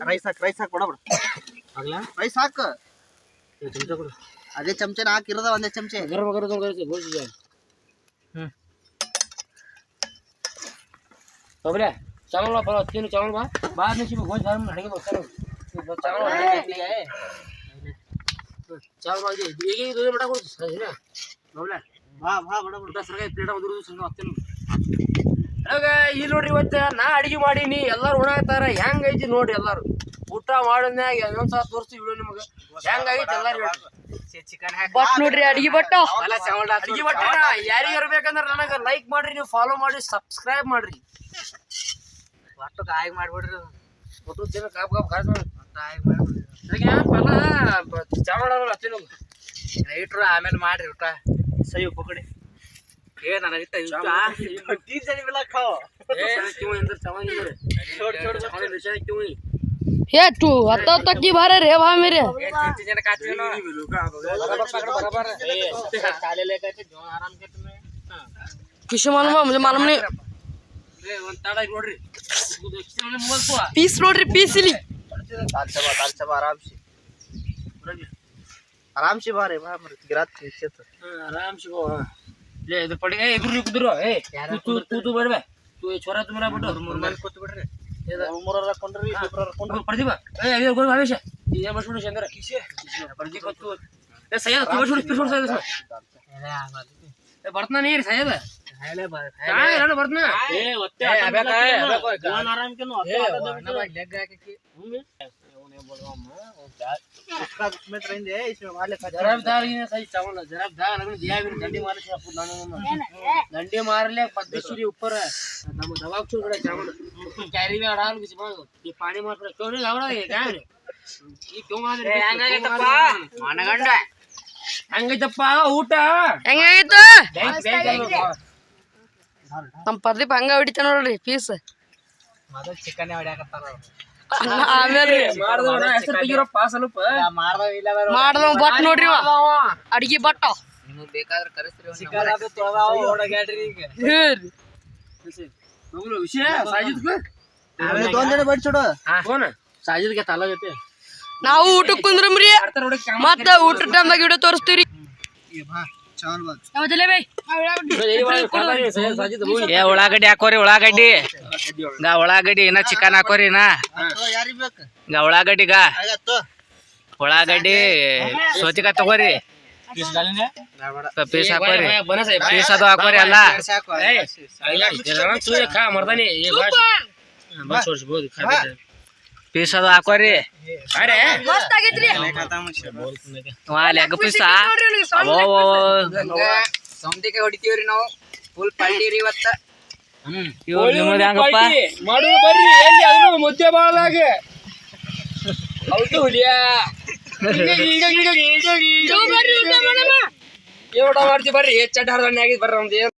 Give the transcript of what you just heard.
Rice ಹಾಕ್ rice ಹಾಕ್ ಬಡಬ್ರ ಆಗ್ಲಾ? Rice ಹಾಕ. ಚಮಚ ಕೊಡು. ಅದೇ ಚಮಚನ ಹಾಕಿರೋದ ಒಂದೇ ಚಮಚೆ. ಗರಂ ಗರಂ ಗರಂ ಗೋಜಿ ಹ್ಮ್. ಹೋಗ್ರೆ ಚಲೋ ಬಾ ಬರೋ ತಿನ್ನು ಚಲೋ ಬಾ. ಬಾದ್ ನಿಮಿಷ ಗೋಜಿ ಗರಂ ಅಡಿಗೆ ಬರ್ತಾರೆ ಚಲೋ ಚಲೋ ಬಾ ಈಗ ಇದು ಮಾಡಕ್ಕೆ ಹೋಗ್ತೀವಿ ಬಾ ಬಾ ಬಡ ಬಡ ಸರ್ಗ ಪ್ಲೇಟ್ ಒದ್ರು ಹತ್ತೇನು. ಆಗ ಈ ನೋಡ್ರಿ ಇವತ್ತು ನಾ ಅಡಿಗೆ ಮಾಡೀನಿ ಎಲ್ಲಾರು ಉಣಾಕತ್ತಾರ ಹೆಂಗ್ ಐತಿ ನೋಡ್ರಿ ಎಲ್ಲಾರು? ಊಟ ಮಾಡಿದ್ಮ್ಯಾಗ ಇನ್ನೊಂದ್ ಸಲ ತೋರಿಸಿ ವಿಡಿಯೋ ನಿಮಗೆ. ಹೆಂಗಾಗೈತಿ ಎಲ್ಲಾರು ಬಟ್ ನೋಡ್ರಿ ಅಡಿಗೆ ಬಟ್ಟ ಅಡಿಗೆ ಭಟ್ಟ ಯಾರಿಗೆ ಇರ್ಬೇಕಂದ್ರ ನನಗೆ ಲೈಕ್ ಮಾಡ್ರಿ ನೀವು ಫಾಲೋ ಮಾಡ್ರಿ ಸಬ್ಸ್ಕ್ರೈಬ್ ಮಾಡ್ರಿ. ಒಟ್ಟು ಕಾಯಿ ಮಾಡ್ಬಿಡ್ರಿ ಒಟ್ಟು ಜನ ಕಾಪ್ ಕಾಪ್ ಕಾಸ್ ಮಾಡಿ ಕಾಯಿ ಮಾಡ್ಬಿಡ್ರಿ ಚಾವಡ ರೈಟ್ರು ಆಮೇಲೆ ಮಾಡ್ರಿ ಊಟ. ಸೈ ಪಕಡೆ ಏ ನನಗೆ तीन जने मिला खाओ ए क्यों अंदर चावल इधर छोड़ छोड़ चावल बेचा क्यों ही हे तू आता तक की बारे रे भा मेरे तीन तीन जने काट लो बराबर पकड़ बराबर काले लेकर के जो आराम के तुम्हें किश मालूम मुझे मालूम नहीं ए ಒಂದ್ ತಡ ನೋಡ್ರಿ ಇದು ಎಕ್ಸ್ಟ್ರಾ ಮೂವತ್ತು ಪೋ पीस ನೋಡ್ರಿ पीस ಇಲ್ಲಿ दाल चबा दाल चबा आराम से आराम से बारे बा मर गिरात नीचे तो आराम से गो ಲೇ ಇದು ಏ ಇಬ್ರು ಕುದ್ರು ಏ ಕೂತು ಕೂತು ತೂ ಈ ಚೋರ ತುಮರ ಬಿಡು ಮೂರು ಮಂದಿ ಬಿಡ್ರಿ ಇದು ಮೂರರ ಕೊಂಡ್ರಿ ಇಬ್ಬರ ಕೊಂಡ್ರಿ ಪ್ರದೀಪ ಏ ಇದು ಬಸ್ ಬಿಡು ಶಂಕರ ತೂ ಏ ಬರ್ತನ ನೀ ಬರ್ತನ ಏ ಒತ್ತೆ ಓ उसका उसमें रहेंगे इसमें मार ले जराब दार ही सही चावल जराब दार लगन दिया भी डंडी मारे से अपन लाने डंडी मार ले पद्मेश्वरी ऊपर है दम दबाव छोड़ रहा चावल कैरी में अड़ाल किसी बात ये पानी मार रहा क्यों नहीं गावड़ा ये क्या है ये क्यों मार रहे ಹಂಗಾಗೈತಪ್ಪ ಮನಗಂಡ ಹಂಗೈತಪ್ಪ ಊಟ ಹೆಂಗಾಗಿತ್ತು ಬ್ಯಾಂಕ್ ಬ್ಯಾಂಕ್ ನಮ್ಮ ಪ್ರದೀಪ್ ಹಂಗ ಹೊಡಿತ ನೋಡ್ರಿ ಪೀಸ್ ಮೊದಲು ಚಿಕನ್ ಹೊಡ್ಯಾಕತ್ತಾರ ಆಮೇಲೆ ಮಾಡ್ದವ್ ಬಟ್ ನೋಡ್ರಿ ಅಡ್ಗಿ ಬಟ್ಟ. ನಾವು ಊಟಕ್ಕೆ ಕುಂದ್ರಮ್ರಿ ಮತ್ತ ಊಟ ಟೈಮ್ದಾಗ ವಿಡಿಯೋ ತೋರಿಸ್ತೀವ್ರಿ. ಉಳ್ಳಾಗಡ್ಡಿ ಹಾಕೋರಿ ಉಳ್ಳಾಗಡ್ಡಿ. ಉಳ್ಳಾಗಡ್ಡಿ ಇನ್ನ ಚಿಕನ್ ಹಾಕೋರಿ ಇನ್ನ. ಗಾ ಉಳ್ಳಾಗಡ್ಡಿ ಗಾ. ಉಳ್ಳಾಗಡ್ಡಿ ತಗೋರಿ. ಪೀಸ್ ಹಾಕೋರಿ. ಪೀಸ್ ಅದು ಹಾಕೋರಿ ಅಲ್ಲ. ಪೀಸ್ ಅದು ಹಾಕೋರಿ. ಲೆಗ್ ಪೀಸ್ ಓ ಹೊಡಿತೀವ್ರಿ ನಾವು. ಫುಲ್ ಪಲ್ಟಿ ರೀ ಇವತ್ತ. ಇವ್ ನಿಮ್ಮದು ಹೆಂಗಪ್ಪ? ಮಾಡು ಬರ್ರಿ ಎಲ್ಲಿ ಅದನ್ನು ಮುದ್ದೆ ಬಾಳದಾಗ ಹೌದು ಹುಲಿಯಾ. ಈಗ ಊಟ ಮಾಡ್ತೀವಿ ಬರ್ರಿ ಚಡ್ಡ ಆಗಿದ್ ಬರ್ರಿ ನಮ್ದು.